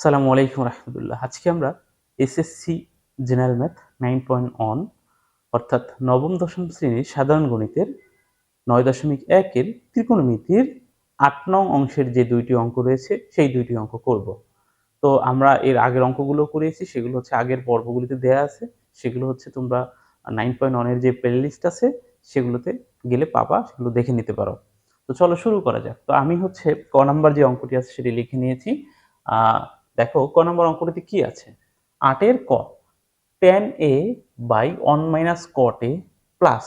সালামু আলাইকুম রহমতুল্লাহ। আজকে আমরা SSC general math nine point one অর্থাৎ নবম, দশম শ্রেণির সাধারণ গণিতের নয় দশমিক একের ত্রিকোণমিতির আট নং অংশের যে দুইটি অঙ্ক রয়েছে, সেই দুইটি অঙ্ক করব। তো আমরা এর আগের অঙ্কগুলো করেছি, সেগুলো হচ্ছে আগের পর্বগুলিতে দেয়া আছে, সেগুলো হচ্ছে তোমরা নাইন পয়েন্ট ওয়ানের যে প্লে লিস্ট আছে, সেগুলোতে গেলে পাবা, সেগুলো দেখে নিতে পারো। তো চলো শুরু করা যাক। তো আমি হচ্ছে ক নাম্বার যে অঙ্কটি আছে, সেটি লিখে নিয়েছি। দেখো ক নম্বর অঙ্কটিতে কি আছে? আটের ক tan A by one minus cot A plus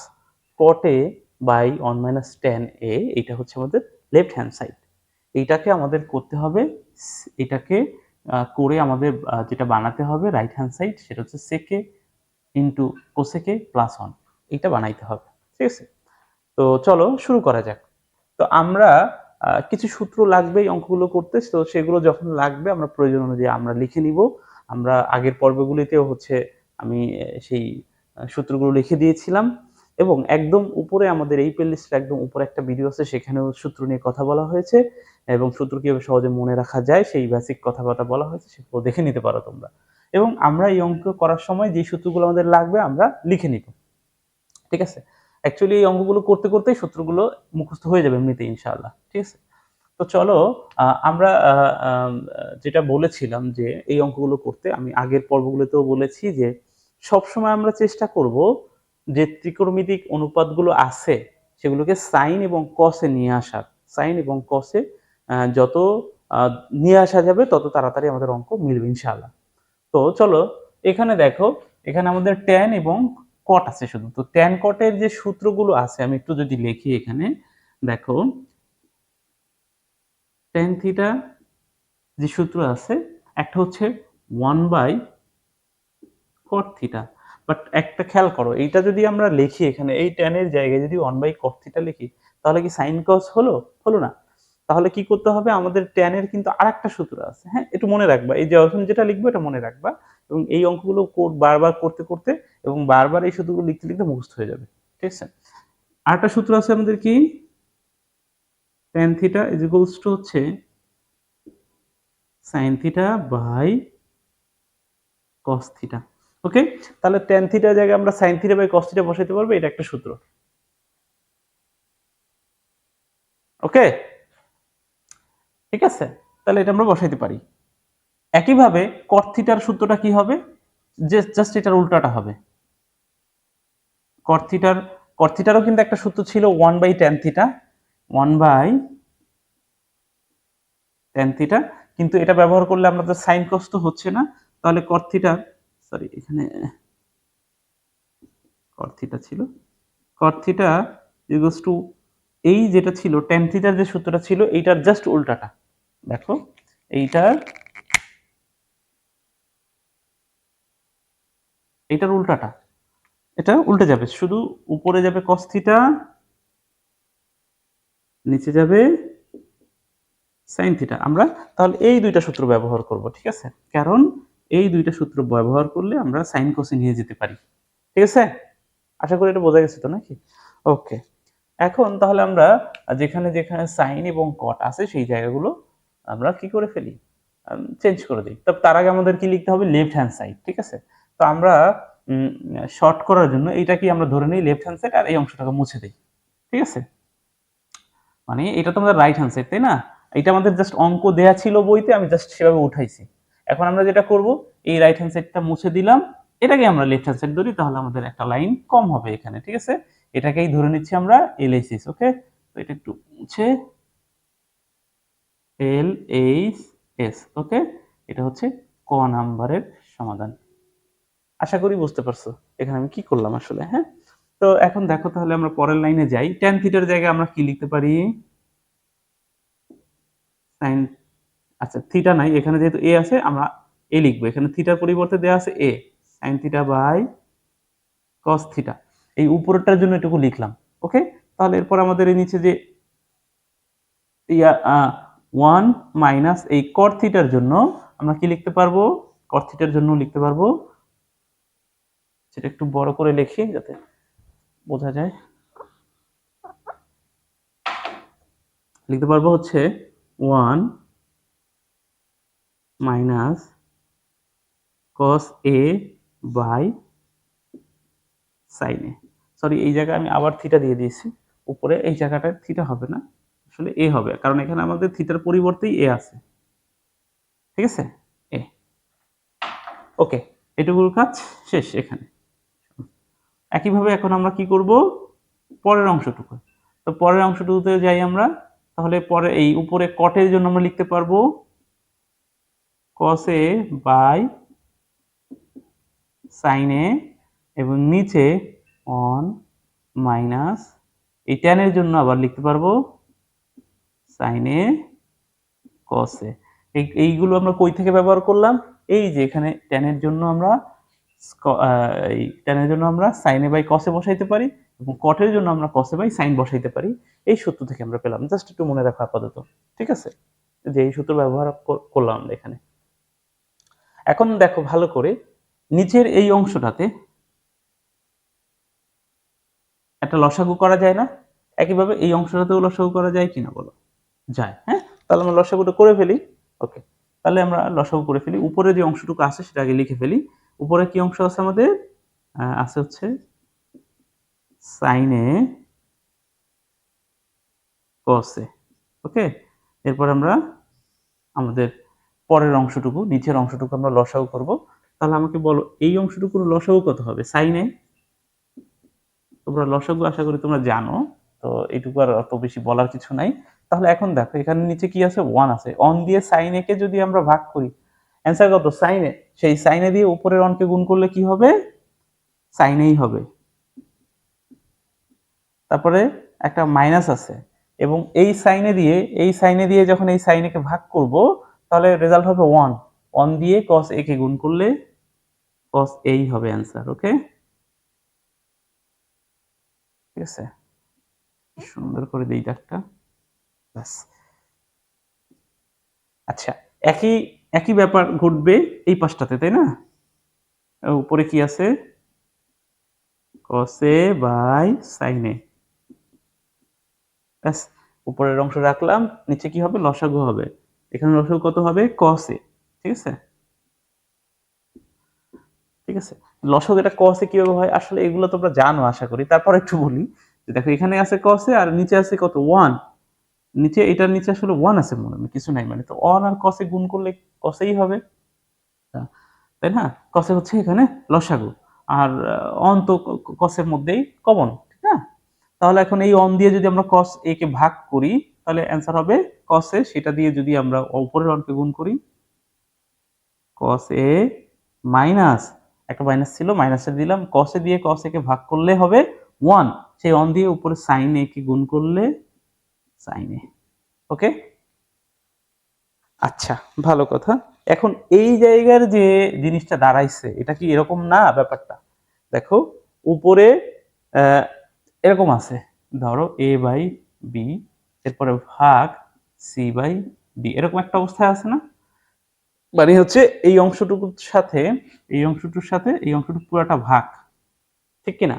cot A by one minus tan A এটা হচ্ছে আমাদের লেফট হ্যান্ড সাইড এইটাকে আমাদের করতে হবে, এটাকে করে আমাদের যেটা বানাতে হবে রাইট হ্যান্ড সাইড সেটা হচ্ছে সেকে ইন্টু কোসেকে প্লাস ওয়ান এইটা বানাইতে হবে, ঠিক আছে? তো চলো শুরু করা যাক। তো আমরা কিছু সূত্র লাগবে এই অঙ্কগুলো করতে, তো সেগুলো যখন লাগবে আমরা প্রয়োজন অনুযায়ী আমরা লিখে নিব। আমরা আগের পর্বগুলিতেও হচ্ছে আমি সেই সূত্রগুলো লিখে দিয়েছিলাম। এবং একদম উপরে আমাদের এই প্লেলিস্টের একদম উপরে একটা ভিডিও আছে, সেখানেও সূত্র নিয়ে কথা বলা হয়েছে। এবং সূত্র কীভাবে সহজে মনে রাখা যায়, সেই বেসিক কথাবার্তা বলা হয়েছে, সেগুলো দেখে নিতে পারো তোমরা। এবং আমরা এই অঙ্ক করার সময় যে সূত্রগুলো আমাদের লাগবে, আমরা লিখে নিব। ঠিক আছে? অ্যাকচুয়ালি এই অঙ্কগুলো করতে করতেই সূত্রগুলো মুখস্থ হয়ে যাবে এমনিতে ইনশাআল্লাহ। ঠিক আছে? তো চলো আমরা যেটা বলেছিলাম যে এই অঙ্কগুলো করতে, আমি আগের পর্বগুলোতেও বলেছি যে সবসময় আমরা চেষ্টা করব যে ত্রিকোণমিতিক অনুপাতগুলো আছে, সেগুলোকে সাইন এবং কসে নিয়ে আসার। সাইন এবং কসে যত নিয়ে আসা যাবে, তত তাড়াতাড়ি আমাদের অঙ্ক মিলবে, ইনশাআল্লাহ। তো চলো, এখানে দেখো, এখানে আমাদের ট্যান এবং কট আছে শুধু। তো ট্যান কটের যে সূত্রগুলো আছে, আমি একটু যদি লিখি এখানে, দেখো ট্যান থিটা যে সূত্র আছে, একটা হচ্ছে one by cot theta but একটা খেয়াল করো, এইটা যদি আমরা লিখি এখানে, এই ট্যানের জায়গায় যদি ওয়ান বাই কট থিটা লিখি, তাহলে কি সাইন কস হলো? হলো না। তাহলে কি করতে হবে? আমাদের ট্যানের কিন্তু আরেকটা সূত্র আছে হ্যাঁ? একটু মনে রাখবা, এই যে এখন যেটা লিখব এটা মনে রাখবা এবং এই অঙ্কগুলো বারবার করতে করতে এবং বারবার এই সূত্রগুলো লিখতে লিখতে মুখস্থ হয়ে যাবে, ঠিক আছে? আরেকটা সূত্র আছে আমাদের কি? Tan theta is equals to হচ্ছে sine theta by cos theta okay তাহলে ট্যান থিটার জায়গায় আমরা sine theta by cos theta বসাইতে পারব, এটা একটা সূত্র ওকে ঠিক আছে? তাহলে এটা আমরা বসাইতে পারি। একইভাবে কর্থিটার সূত্রটা কি হবে? যে জাস্ট এটার উল্টাটা হবে। কর্থিটার কর্থিটারও কিন্তু একটা সূত্র ছিল one by tan theta one by tan theta কিন্তু এটা ব্যবহার করলে আমাদের সাইন তো হচ্ছে না। তাহলে কট থিটা সরি এখানে কর্থিটা ছিল। কর্থিটা থিটা ইকুয়ালস টু এই যেটা ছিল টেন থিটার যে সূত্রটা ছিল, এইটার জাস্ট উল্টাটা। দেখো, এইটার এইটার উল্টাটা। এটা উল্টে যাবে, শুধু উপরে যাবে কস থিটা নিচে যাবে সাইন থিটা আমরা তাহলে এই দুইটা সূত্র ব্যবহার করব, ঠিক আছে? কারণ এই দুইটা সূত্র ব্যবহার করলে আমরা সাইন কোসে নিয়ে যেতে পারি, ঠিক আছে? আশা করি এটা বোঝা গেছে তো নাকি? ওকে এখন তাহলে আমরা যেখানে যেখানে সাইন এবং কট আছে সেই জায়গাগুলো আমরা কি করে ফেলি? চেঞ্জ করে দিই। তবে তার আগে আমাদের কি লিখতে হবে? লেফট হ্যান্ড সাইড ঠিক আছে? তো আমরা শর্ট করার জন্য এইটা কি আমরা ধরে নিই? লেফট হ্যান্ড সাইড আর এই অংশটাকে মুছে দিই, ঠিক আছে? মানে এটা তো আমাদের রাইট হ্যান্ড সাইড তাই না? এটা আমাদের জাস্ট অঙ্ক দেয়া ছিল বইতে, আমি জাস্ট সেভাবে উঠাইছি। এখন আমরা যেটা করব, এই রাইট হ্যান্ড সাইডটা মুছে দিলাম। এটাকে আমরা লেফট হ্যান্ড সাইড ধরি, তাহলে আমাদের একটা লাইন কম হবে এখানে, ঠিক আছে? এটাকেই ধরে নিচ্ছি আমরা এলএসিস ওকে তো এটা একটু মুছে এল এইচ এস ওকে এটা হচ্ছে ক নাম্বারের সমাধান। আশা করি বুঝতে পারছ এখানে আমি কি করলাম আসলে হ্যাঁ? তো এখন দেখো তাহলে আমরা পরের লাইনে যাই। টেন থিটার জায়গায় আমরা কি লিখতে পারি? সাইন আচ্ছা থিটা নাই, এখানে যেহেতু এ আছে, আমরা এ লিখব। এখানে থিটার পরিবর্তে দেওয়া আছে A sine theta by cos theta এই উপরেরটার জন্য এটুকু লিখলাম ওকে তাহলে এরপর আমাদের এই নিচে যে, ইয়া ওয়ান মাইনাস এই কট থিটার জন্য আমরা কি লিখতে পারব? কট থিটার জন্য লিখতে পারব। সেটা একটু বড় করে লিখি যাতে বোঝা যায়। লিখতে পারব হচ্ছে one minus cos A by sine sorry এই জায়গায় আমি আবার থিটা দিয়ে দিয়েছি। উপরে এই জায়গাটা থিটা হবে না। আসলে এ হবে। কারণ এখানে আমাদের থিটার পরিবর্তেই এ আছে। ঠিক আছে? এ। ওকে, এটুকুর কাজ শেষ এখানে। একইভাবে এখন আমরা কি করব? পরের অংশটুকু। তো পরের অংশটুকুতে যাই আমরা, তাহলে পরে এই উপরে কটের জন্য আমরা লিখতে পারব কস বাই সাইন এ এবং নিচে অন মাইনাস এই টেনের জন্য আবার লিখতে পারব সাইন কস এই, এইগুলো আমরা কই থেকে ব্যবহার করলাম? এই যে এখানে ট্যানের জন্য আমরা এই ট্যানের জন্য আমরা সাইনে বাই কসে বসাইতে পারি এবং কটের জন্য আমরা কসে বাই সাইন বসাইতে পারি। এই সূত্র থেকে আমরা পেলাম। জাস্ট একটু মনে রাখো আপাতত। ঠিক আছে? যে এই সূত্র ব্যবহার কর- করলাম আমরা এখানে। এখন দেখো ভালো করে নিচের এই অংশটাতে একটা লসাগু করা যায় না। একইভাবে এই অংশটাতেও লসাগু করা যায় কিনা বলো। যায়। হ্যাঁ? তাহলে আমরা লসাগুটা করে ফেলি। ওকে। তাহলে আমরা লসাগু করে ফেলি। উপরে যে অংশটুকু আছে সেটা আগে লিখে ফেলি। উপরে কি অংশ আছে আমাদের? আছে হচ্ছে সাইনে কসে ওকে? এরপর আমরা আমাদের পরের অংশটুকু নিচের অংশটুকু আমরা লসাগু করব। তাহলে আমাকে বলো এই অংশটুকুর লসাগু কত হবে? সাইনে তোমরা লসাগু আশা করি তোমরা জানো। তো এইটুকু আর অত বেশি বলার কিছু নাই। তাহলে এখন দেখো, এখানে নিচে কি আছে? ওয়ান আছে। অন দিয়ে সাইন একে যদি আমরা ভাগ করি অ্যান্সার কত? সাইনে সেই সাইনে দিয়ে উপরের অনকে গুণ করলে কি হবে? সাইনেই হবে। তারপরে একটা মাইনাস আছে। এবং এই সাইনে দিয়ে, এই সাইনে দিয়ে যখন এই সাইনেকে ভাগ করব, তাহলে রেজাল্ট হবে ওয়ান ওয়ান দিয়ে কস এ কে গুণ করলে কস এই হবে অ্যান্সার ওকে ঠিক আছে? সুন্দর করে দিই দাগটা ব্যাস আচ্ছা একই একই ব্যাপার ঘটবে এই পাশটাতে, তাই না? উপরে কি আছে? কসে বাই সাইনে ব্যাস, উপরের অংশ রাখলাম, নিচে কি হবে? লসাগু হবে। এখানে লসাগু কত হবে? কসে ঠিক আছে? ঠিক আছে? লসাগু এটা কসে কীভাবে হয়? আসলে এগুলো তোমরা জানো, আশা করি। তারপর একটু বলি যে দেখো, এখানে আছে কসে আর নিচে আছে কত? ওয়ান নিচে এটার নিচে আসলে ওয়ান আছে মনে হয়, কিছু নাই মানে তো ওয়ান আর কসে গুণ করলে কসেই হবে। তাই না? কসে হচ্ছে এখানে লসাগু আর অন তো কসের মধ্যেই কমন ঠিক না? তাহলে এখন এই অন দিয়ে যদি আমরা কস এ কে ভাগ করি তাহলে অ্যান্সার হবে কসে সেটা দিয়ে যদি আমরা উপরের অনকে গুণ করি কস এ মাইনাস একটা মাইনাস ছিল মাইনাসে দিলাম কসে দিয়ে কস এ কে ভাগ করলে হবে ওয়ান সেই অন দিয়ে উপরে সাইন এ কে গুণ করলে সাইন এ। ওকে আচ্ছা ভালো কথা। এখন এই জায়গার যে জিনিসটা দাঁড়াইছে, এটা কি এরকম না ব্যাপারটা? দেখো, উপরে এরকম আছে। ধরো এ বাই বি এরপরে ভাগ সি বাই ডি এরকম একটা অবস্থায় আছে না? মানে হচ্ছে, এই অংশটুকুর সাথে, এই অংশটুকুর সাথে, এই অংশটুকু পুরোটা ভাগ। ঠিক কিনা?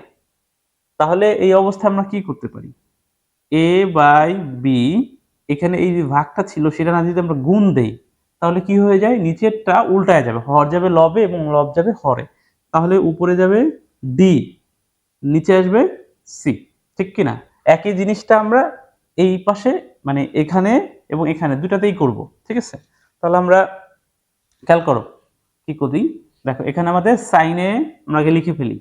তাহলে এই অবস্থায় আমরা কি করতে পারি? এ বাই বি এখানে এই যে ভাগটা ছিল, সেটা না যদি আমরা গুণ দেই, তাহলে কি হয়ে যায়? নিচেরটা উল্টায় যাবে। হর যাবে লবে এবং লব যাবে হরে। তাহলে উপরে যাবে ডি নিচে আসবে সি ঠিক কি না? একই জিনিসটা আমরা এই পাশে মানে এখানে এবং এখানে দুটাতেই করব, ঠিক আছে? তাহলে আমরা খেয়াল করো, কি করি? দেখো, এখানে আমাদের সাইনে আমরা আগে লিখে ফেলি।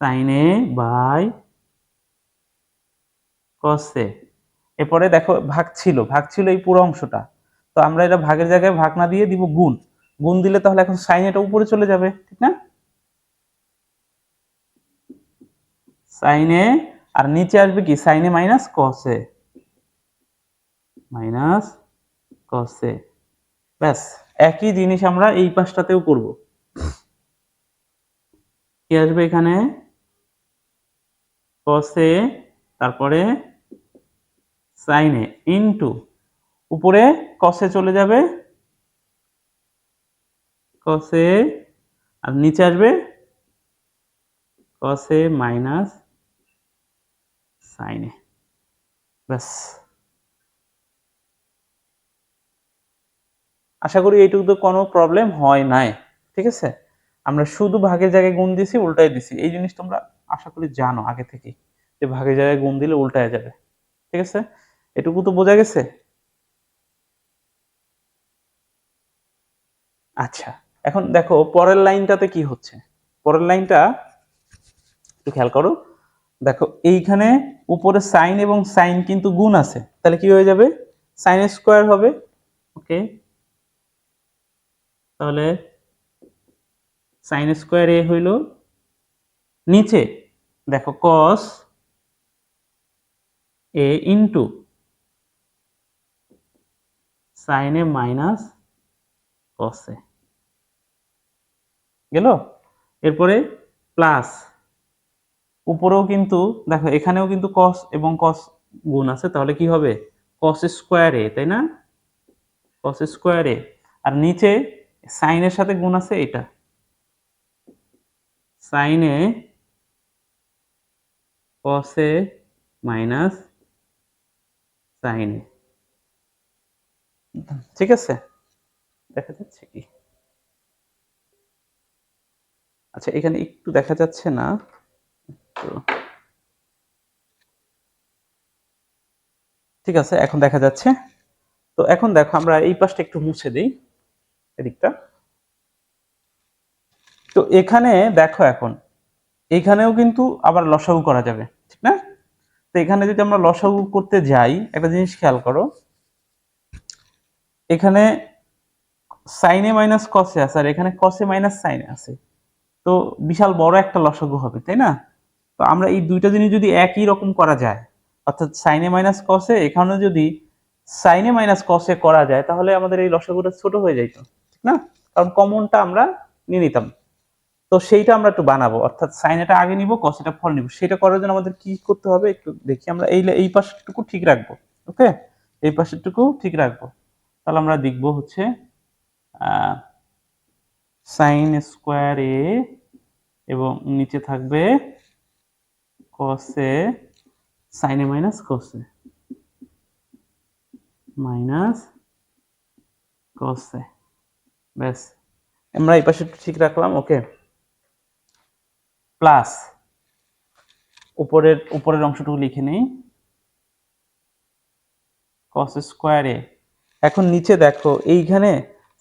সাইনে বাই কসে এরপরে দেখো ভাগ ছিল ভাগ ছিল এই পুরো অংশটা। তো আমরা এটা ভাগের জায়গায় ভাগ না দিয়ে দিব গুণ। গুণ দিলে তাহলে এখন সাইন এটা উপরে চলে যাবে, ঠিক না? সাইনে আর নিচে আসবে কি? সাইনে মাইনাস কসে মাইনাস কসে ব্যাস, একই জিনিস আমরা এই পাশটাতেও করব। কি আসবে এখানে? কসে তারপরে সাইনে ইনটু উপরে কসে চলে যাবে কসে আর নিচে আসবে কসে মাইনাস সাইনে ব্যাস। আশা করি এইটুকু তো কোনো প্রবলেম হয় নাই, ঠিক আছে? আমরা শুধু ভাগের জায়গায় গুণ দিছি, উল্টাই দিছি। এই জিনিস তোমরা আশা করি জানো আগে থেকেই, যে ভাগের জায়গায় গুণ দিলে উল্টায় যাবে, ঠিক আছে? এটুকু তো বোঝা গেছে? আচ্ছা এখন দেখো, পরের লাইনটাতে কি হচ্ছে? পরের লাইনটা একটু খেয়াল করো। দেখো, এইখানে উপরে সাইন এবং সাইন কিন্তু গুণ আছে। তাহলে কি হয়ে যাবে? সাইন স্কোয়ার হবে। ওকে। তাহলে সাইন স্কোয়ার এ হইল নিচে। দেখো কস এ ইন্টু সাইনে মাইনাস কসে গেল? এরপরে প্লাস উপরেও কিন্তু, দেখো, এখানেও কিন্তু কস এবং কস গুণ আছে, তাহলে কি হবে? কস স্কোয়ার তাই না? কস স্কোয়ারে আর নিচে সাইনের সাথে গুণ আছে এটা। সাইনে কসে মাইনাস সাইনে। ঠিক আছে। দেখা যাচ্ছে কি? আচ্ছা এখানে একটু দেখা যাচ্ছে না। ঠিক আছে, এখন দেখা যাচ্ছে। তো এখন দেখো, আমরা এই পাশটা একটু মুছে দিই, এদিকটা। তো এখানে দেখো এখন, এখানেও কিন্তু আবার লসাগু করা যাবে, ঠিক না? তো এখানে যদি আমরা লসাগু করতে যাই, একটা জিনিস খেয়াল করো এখানে সাইনে মাইনাস কসে আছে, আর এখানে কসে মাইনাস সাইনে আছে। তো বিশাল বড় একটা লসাগু হবে, তাই না? তো আমরা এই দুইটা জিনিস যদি একই রকম করা যায়, অর্থাৎ সাইনে মাইনাস কসে এখানে যদি সাইনে মাইনাস কসে করা যায়, তাহলে আমাদের এই লসাগুটা ছোট হয়ে যাইতো ঠিক না? কারণ কমনটা আমরা নিয়ে নিতাম। তো সেইটা আমরা একটু বানাবো, অর্থাৎ সাইনেটা আগে নিব কসেটা ফল নিব। সেটা করার জন্য আমাদের কি করতে হবে, একটু দেখি। আমরা এই এই পাশটুকু ঠিক রাখব ওকে এই পাশেরটুকু ঠিক রাখব। তাহলে আমরা দেখব হচ্ছে সাইন স্কোয়ার এ এবং নিচে থাকবে কসে সাইনে মাইনাস কসে মাইনাস কসে ব্যাস। আমরা এই পাশে ঠিক রাখলাম, ওকে? প্লাস উপরের উপরের অংশটুকু লিখে নেই। কস স্কোয়ারে এখন নিচে দেখো, এইখানে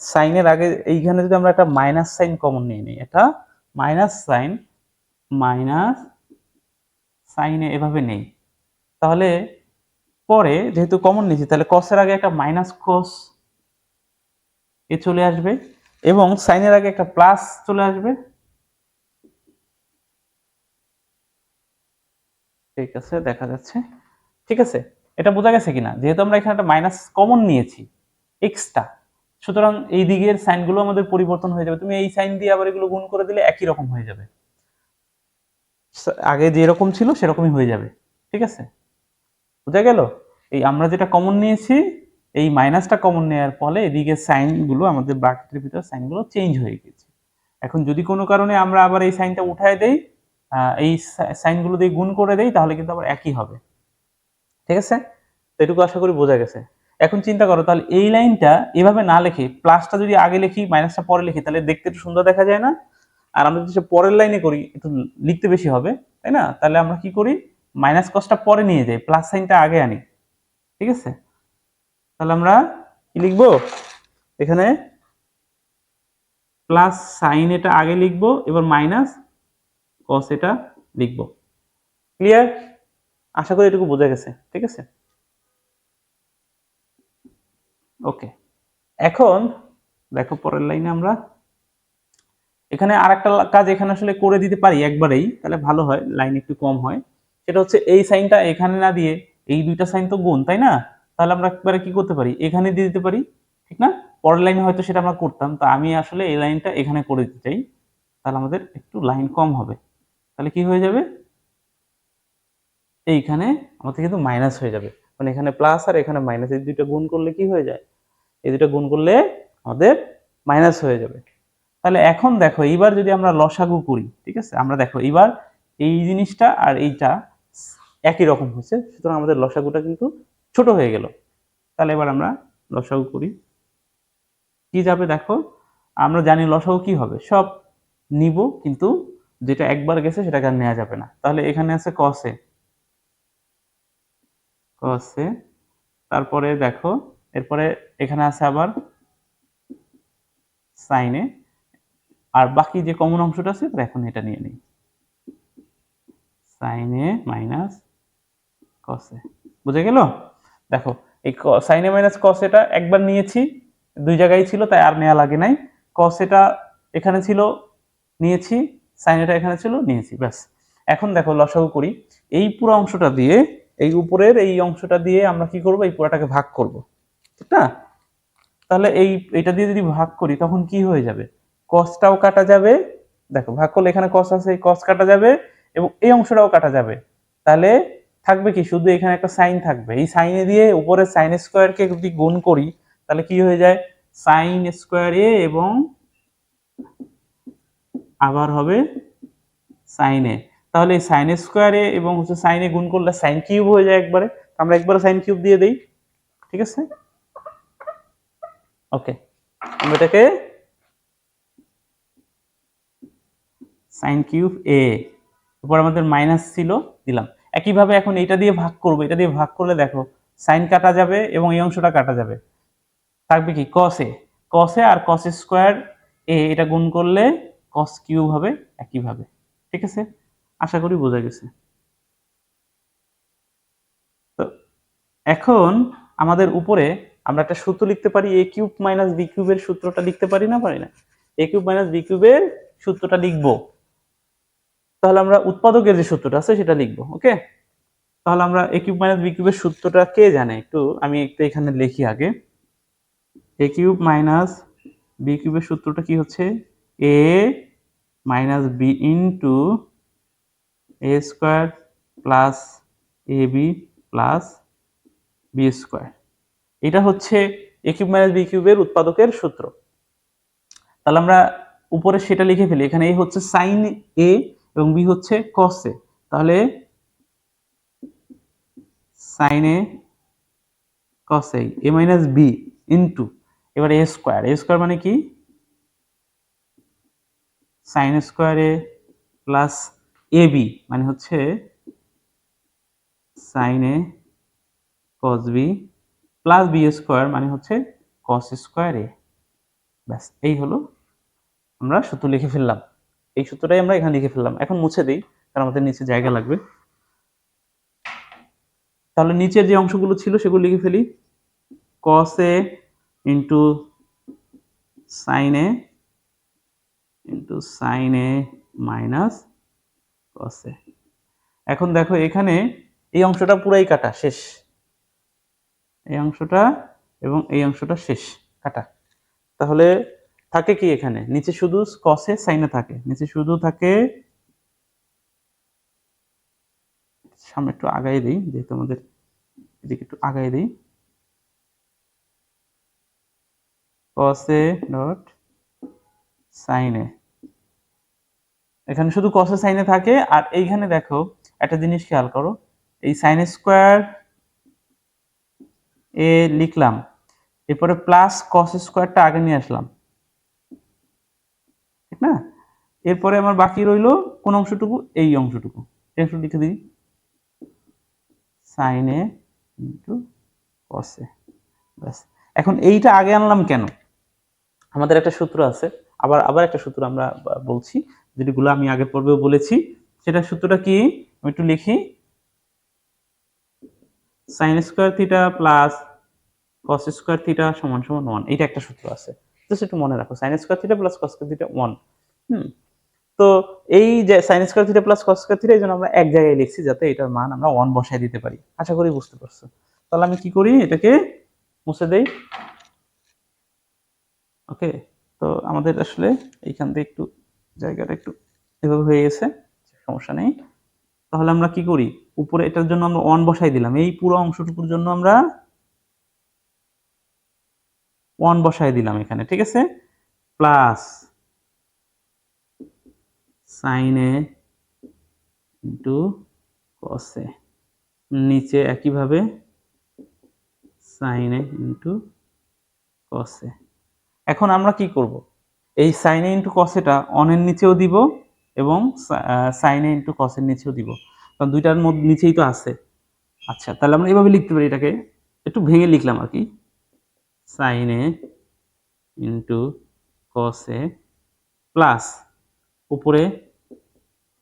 সাইনের আগে, এইখানে যদি আমরা একটা মাইনাস সাইন কমন নিয়ে নিই এটা মাইনাস সাইন মাইনাস সাইনে এভাবে নেই। তাহলে পরে যেহেতু কমন নিয়েছি, তাহলে কসের আগে একটা মাইনাস কস এ চলে আসবে এবং সাইনের আগে একটা প্লাস চলে আসবে। ঠিক আছে, দেখা যাচ্ছে। ঠিক আছে? এটা বোঝা গেছে কিনা? যেহেতু আমরা এখানে একটা মাইনাস কমন নিয়েছি এক্সট্রা সুতরাং এই দিকের সাইনগুলো আমাদের পরিবর্তন হয়ে যাবে। তুমি এই সাইন দিয়ে আবার এগুলো গুণ করে দিলে একই রকম হয়ে যাবে। আগে যেরকম ছিল সেরকমই হয়ে যাবে। ঠিক আছে? বোঝা গেল? এই আমরা যেটা কমন নিয়েছি, এই মাইনাসটা কমন নেওয়ার ফলে এদিকে সাইনগুলো আমাদের ব্র্যাকেটের ভিতরে সাইনগুলো চেঞ্জ হয়ে গেছে। এখন যদি কোনো কারণে আমরা আবার এই সাইনটা উঠায় দেই এই সাইনগুলো দিয়ে গুণ করে দেই, তাহলে কিন্তু আবার একই হবে। ঠিক আছে? তো এটুকু আশা করি বোঝা গেছে। এখন চিন্তা করো, তাহলে এই লাইনটা এভাবে না লিখে, প্লাসটা যদি আগে লিখি, মাইনাসটা পরে লিখি, তাহলে দেখতে একটু সুন্দর দেখা যায় না? আর আমরা যদি সে পরের লাইনে করি, একটু লিখতে বেশি হবে, তাই না? তাহলে আমরা কি করি? মাইনাস কসটা পরে নিয়ে যাই, প্লাস সাইনটা আগে আনি, ঠিক আছে? তাহলে আমরা কি লিখব? এখানে প্লাস সাইন এটা আগে লিখব, এবার মাইনাস কস এটা লিখব। ক্লিয়ার? আশা করি এটুকু বোঝা গেছে, ঠিক আছে? ওকে এখন দেখো পরের লাইনে আমরা। এখানে আর একটা কাজ এখানে আসলে করে দিতে পারি একবারেই, তাহলে ভালো হয়, লাইন একটু কম হয়। সেটা হচ্ছে এই সাইনটা এখানে না দিয়ে, এই দুইটা সাইন তো গুণ, তাই না? তাহলে আমরা একবারে কি করতে পারি? এখানে দিয়ে দিতে পারি, ঠিক না? পরের লাইনে হয়তো সেটা আমরা করতাম, তা আমি আসলে এই লাইনটা এখানে করে দিতে চাই। তাহলে আমাদের একটু লাইন কম হবে। তাহলে কি হয়ে যাবে? এইখানে আমাদের কিন্তু মাইনাস হয়ে যাবে। মানে এখানে প্লাস আর এখানে মাইনাস এই দুইটা গুণ করলে কি হয়ে যায়? এই দুটো গুণ করলে আমাদের মাইনাস হয়ে যাবে। তাহলে এখন দেখো, এইবার যদি আমরা লসাগু করি, ঠিক আছে? আমরা দেখো, এইবার এই জিনিসটা আর এইটা একই রকম হয়েছে। সুতরাং আমাদের লসাগুটা কিন্তু ছোট হয়ে গেল। তাহলে এবার আমরা লসাগু করি। কি যাবে দেখো? আমরা জানি লসাগু কি হবে। সব নিব, কিন্তু যেটা একবার গেছে সেটাকে আর নেওয়া যাবে না। তাহলে এখানে আছে কসে কসে তারপরে দেখো, এরপরে এখানে আছে আবার সাইনে আর বাকি যে কমন অংশটা আছে এখন এটা নিয়ে নিই। সাইনে মাইনাস কসে বুঝে গেল? দেখো, এই সাইনে মাইনাস কস এটা একবার নিয়েছি, দুই জায়গায় ছিল, তাই আর নেওয়া লাগে নাই। কস এটা এখানে ছিল, নিয়েছি সাইন এটা এখানে ছিল, নিয়েছি, ব্যাস। এখন দেখো, লসাগু করি। এই পুরো অংশটা দিয়ে এই উপরের এই অংশটা দিয়ে আমরা কি করব? এই পুরাটাকে ভাগ করব। ঠিক না? তাহলে এই, এটা দিয়ে যদি ভাগ করি, তখন কি হয়ে যাবে? কসটাও কাটা যাবে। দেখো, ভাগ করলে এখানে কস আছে, এই কস কাটা যাবে এবং এই অংশটাও কাটা যাবে। তাহলে থাকবে কি? শুধু এখানে একটা সাইন থাকবে। এই সাইনে দিয়ে উপরে সাইন স্কোয়ারকে যদি গুণ করি, তাহলে কি হয়ে যায়? সাইন স্কোয়ার এ এবং আবার হবে সাইনে তাহলে সাইন স্কোয়ারে এবং হচ্ছে সাইনে গুণ করলে সাইন কিউব হয়ে যায় একবারে। আমরা একবারে সাইন কিউব দিয়ে দেই। ঠিক আছে? ওকে আমরা এটাকে সাইন কিউব এ উপর আমাদের মাইনাস ছিল, দিলাম। একইভাবে এখন এটা দিয়ে ভাগ করব। এটা দিয়ে ভাগ করলে দেখো সাইন কাটা যাবে এবং এই অংশটা কাটা যাবে। থাকবে কি? কস কস আর কস স্কোয়ার এ এটা গুণ করলে কস কিউব হবে একইভাবে। ঠিক আছে? আশা করি বোঝা গেছে। তো এখন আমাদের উপরে আমরা একটা সূত্র লিখতে পারি এ কিউব মাইনাস বি কিউবের সূত্রটা লিখতে পারি না পারি না। এ কিউব মাইনাস বি কিউবের সূত্রটা লিখব। তাহলে আমরা উৎপাদকের যে সূত্রটা আছে সেটা লিখব, ওকে? তাহলে আমরা এ কিউব মাইনাস বি কিউবের সূত্রটা কে জানে একটু? আমি একটু এখানে লিখি আগে। এ কিউব মাইনাস বি কিউবের সূত্রটা কি হচ্ছে? A minus B into A square plus A B plus B square এটা হচ্ছে এ কিউব মাইনাস বি কিউবের উৎপাদকের সূত্র। তাহলে আমরা উপরে সেটা লিখে ফেলি। এখানে এ হচ্ছে সাইন এ এবং বি হচ্ছে কস এ তাহলে sine A cos A A minus B into এবার এ স্কোয়ার এ স্কোয়ার মানে কি? Sine square A plus A B মানে হচ্ছে sine A cos B plus B square মানে হচ্ছে কস স্কোয়ার এ ব্যাস, এই হলো আমরা সূত্র লিখে ফেললাম। এই সূত্রটাই আমরা এখানে লিখে ফেললাম। এখন মুছে দিই, কারণ আমাদের নিচে জায়গা লাগবে। তাহলে নিচের যে অংশগুলো ছিল সেগুলো লিখে ফেলি। Cos A into sine A into sine A minus A এখন দেখো এখানে এই অংশটা পুরাই কাটা, শেষ। এই অংশটা এবং এই অংশটা শেষ, কাটা। তাহলে থাকে কি এখানে? নিচে শুধু কসে সাইনে থাকে। নিচে শুধু থাকে, সামনে একটু আগাই দিই যেহেতু আমাদের এদিকে একটু আগাই দিই। কসে ডট সাইনে এখানে শুধু কসে সাইনে থাকে, আর এইখানে দেখো একটা জিনিস খেয়াল করো, এই সাইন স্কোয়ার এ লিখলাম, এরপরে প্লাস কস স্কোয়ারটা আগে নিয়ে আসলাম, ঠিক না? এরপরে আমার বাকি রইল কোন অংশটুকু? এই অংশটুকু। অংশ লিখে দিই। সাইনে ইন্টু কসে ব্যাস। এখন এইটা আগে আনলাম কেন? আমাদের একটা সূত্র আছে, আবার আবার একটা সূত্র আমরা বলছি। যেগুলো আমি আগের পর্বেও বলেছি সেটা সূত্রটা কি? আমি একটু লিখি। Sine square theta plus cos square theta সমান সমান ওয়ান এইটা একটা সূত্র আছে। জাস্ট একটু মনে রাখো sine square theta plus cos square theta one hmm, তো এই যে sine square theta plus cos square theta এই জন্য আমরা এক জায়গায় লিখছি যাতে এটার মান আমরা ওয়ান বসায় দিতে পারি। আশা করি বুঝতে পারছ। তাহলে আমি কি করি? এটাকে মুছে দেই। ওকে তো আমাদের আসলে এইখান থেকে একটু জায়গাটা একটু এভাবে হয়ে গেছে, সমস্যা নেই। তাহলে আমরা কি করি? উপরে এটার জন্য আমরা ওয়ান বসাই দিলাম। এই পুরো অংশটুকুর জন্য আমরা ওয়ান বসাই দিলাম এখানে, ঠিক আছে? প্লাস সাইনে ইন্টু কসে নিচে একইভাবে সাইনে ইন্টু কসে এখন আমরা কি করব? এই সাইনে ইন্টু কসেটা অনের নিচেও দিব এবং সাইনে ইন্টু কসের নিচেও দিব। কারণ দুইটার মধ্যে নিচেই তো আছে। আচ্ছা তাহলে আমরা এভাবে লিখতে পারি এটাকে। একটু ভেঙে লিখলাম আর কি। সাইনে ইন্টু কসে প্লাস উপরে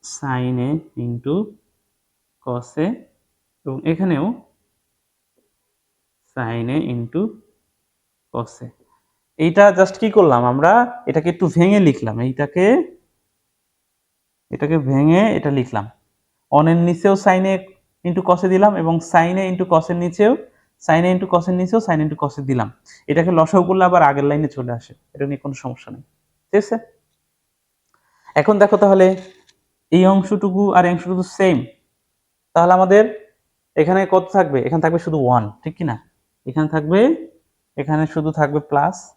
সাইনে ইন্টু কসে এবং এখানেও সাইনে ইন্টু কসে এইটা জাস্ট কি করলাম আমরা? এটাকে একটু ভেঙে লিখলাম। এইটাকে, এটাকে ভেঙে এটা লিখলাম। অনের নিচেও সাইনে ইন্টু কসে দিলাম এবং সাইনে ইন্টু কসের নিচেও সাইনে ইন্টু কসের নিচেও সাইন ইন্টু কসে দিলাম। এটাকে লসাগু করলে আবার আগের লাইনে চলে আসে। এটা নিয়ে কোনো সমস্যা নেই। ঠিক আছে? এখন দেখো তাহলে, এই অংশটুকু আর অংশটুকু সেম তাহলে আমাদের এখানে কত থাকবে? এখানে থাকবে শুধু ওয়ান ঠিক কি না? এখানে থাকবে, এখানে শুধু থাকবে প্লাস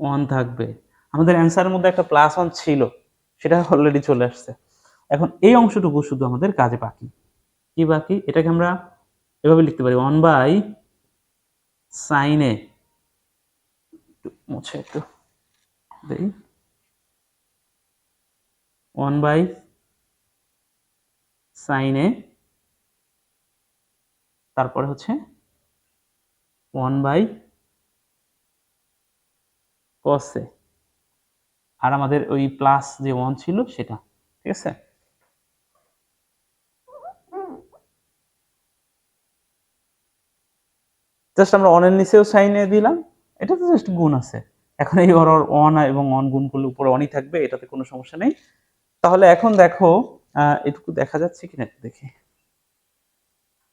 ওয়ান থাকবে। আমাদের অ্যান্সারের মধ্যে একটা প্লাস ওয়ান ছিল, সেটা অলরেডি চলে আসছে। এখন এই অংশটুকু শুধু আমাদের কাজে বাকি। কি বাকি? এটাকে আমরা এভাবে লিখতে পারি ওয়ান বাই সাইনে মুছে, একটু ওয়ান বাই সাইনে তারপরে হচ্ছে ওয়ান বাই কসে আর আমাদের ওই প্লাস যে ওয়ান ছিল সেটা, ঠিক আছে? জাস্ট আমরা অনের নিচেও সাইনে দিলাম এটা তো জাস্ট গুণ আছে। এখন এই ওর অন এবং অন গুণ করলে উপরে অনই থাকবে, এটাতে কোনো সমস্যা নেই। তাহলে এখন দেখো এটুকু দেখা যাচ্ছে কিনা একটু দেখি।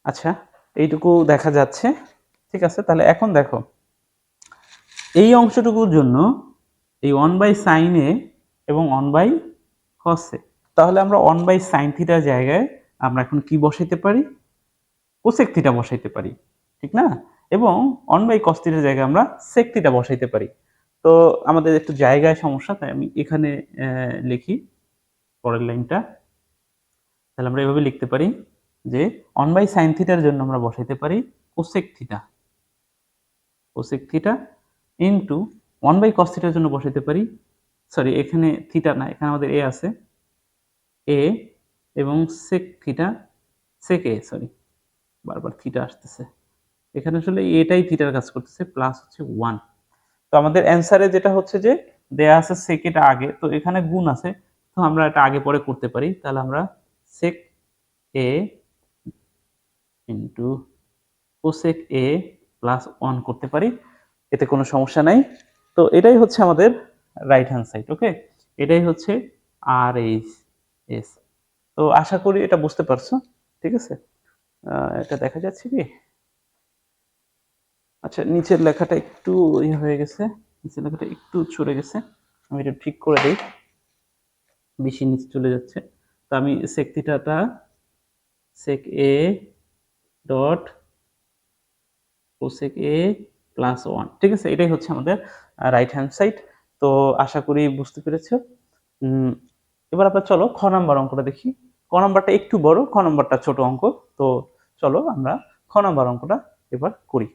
আচ্ছা এইটুকু দেখা যাচ্ছে, ঠিক আছে? তাহলে এখন দেখো এই অংশটুকুর জন্য এই ওয়ান বাই সাইনে এবং ওয়ান বাই কসে তাহলে আমরা ওয়ান বাই সাইন থিটার জায়গায় আমরা এখন কি বসাইতে পারি? কোসেক থিটা বসাইতে পারি, ঠিক না? এবং ওয়ান বাই কস থিটার জায়গায় আমরা সেক থিটা বসাইতে পারি। তো আমাদের একটু জায়গায় সমস্যা, তাই আমি এখানে লিখি পরের লাইনটা। তাহলে আমরা এভাবে লিখতে পারি যে ওয়ান বাই সাইন থিটার জন্য আমরা বসাইতে পারি cosec theta cosec theta into one by cos থিটার জন্য বসাইতে পারি সরি এখানে থিটা না, এখানে আমাদের এ আছে এ এবং sec theta sec A sorry বারবার থিটা আসতেছে। এখানে আসলে এটাই থিটার কাজ করতেছে প্লাস হচ্ছে ওয়ান তো আমাদের অ্যান্সারে যেটা হচ্ছে যে, দেয়া আছে সেক এটা আগে, তো এখানে গুণ আছে, তো আমরা এটা আগে পরে করতে পারি, তাহলে আমরা sec A into cosec A plus one করতে পারি। এতে কোনো সমস্যা নাই। তো এটাই হচ্ছে আমাদের রাইট হ্যান্ড সাইড ওকে এটাই হচ্ছে আর এস তো আশা করি এটা বুঝতে পারছ, ঠিক আছে? এটা দেখা যাচ্ছে কি? আচ্ছা নিচের লেখাটা একটু ইয়ে হয়ে গেছে, নিচের লেখাটা একটু চলে গেছে। আমি এটা ঠিক করে দিই। বেশি নিচে চলে যাচ্ছে। তো আমি সেক থিটাটা সেক এ ডট ও কোসেক এ প্লাস ওয়ান ঠিক আছে? এটাই হচ্ছে আমাদের রাইট হ্যান্ড সাইড তো আশা করি বুঝতে পেরেছ। এবার আপনার চলো খ নাম্বার অঙ্কটা দেখি। ক নাম্বারটা একটু বড়, খ নাম্বারটা ছোট অঙ্ক। তো চলো আমরা খ নাম্বার অঙ্কটা এবার করি।